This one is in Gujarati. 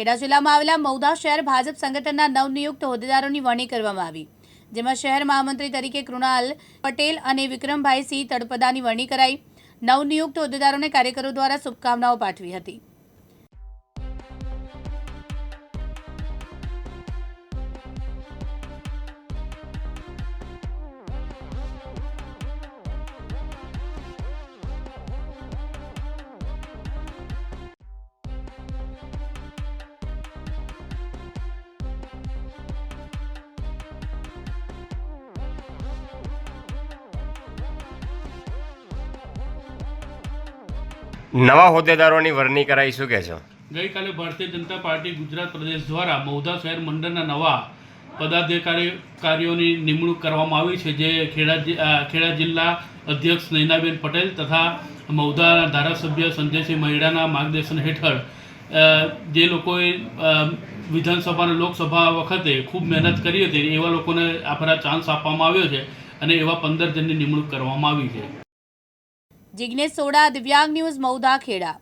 ખેડા જિલ્લામાં આવેલા મૌદા શહેર ભાજપ સંગઠનના નવનિયુક્ત હોદ્દેદારોની વરણી કરવામાં આવી. જેમાં શહેર મહામંત્રી તરીકે કૃણાલ પટેલ અને વિક્રમભાઈ સિંહ તળપદાની વરણી કરાઈ. નવનિયુક્ત હોદ્દેદારોને કાર્યકરો દ્વારા શુભકામનાઓ પાઠવી હતી. નવા હોદ્દેદારોની વરણી કરાઈ, શું કે છો? ગઈકાલે ભારતીય જનતા પાર્ટી ગુજરાત પ્રદેશ દ્વારા મૌધા શહેર મંડળના નવા પદાધિકારીઓની નિમણૂક કરવામાં આવી છે, જે ખેડા ખેડા જિલ્લા અધ્યક્ષ નૈનાબેન પટેલ તથા મૌધાના ધારાસભ્ય સંજયસિંહ મહેડાના માર્ગદર્શન હેઠળ જે લોકોએ વિધાનસભા અને લોકસભા વખતે ખૂબ મહેનત કરી હતી, એવા લોકોને આ ફરા ચાન્સ આપવામાં આવ્યો છે અને એવા પંદર જણની નિમણૂક કરવામાં આવી છે. જિગ્નેશ સોડા દિવ્યાંગ ન્યૂઝ મૌદા ખેડા.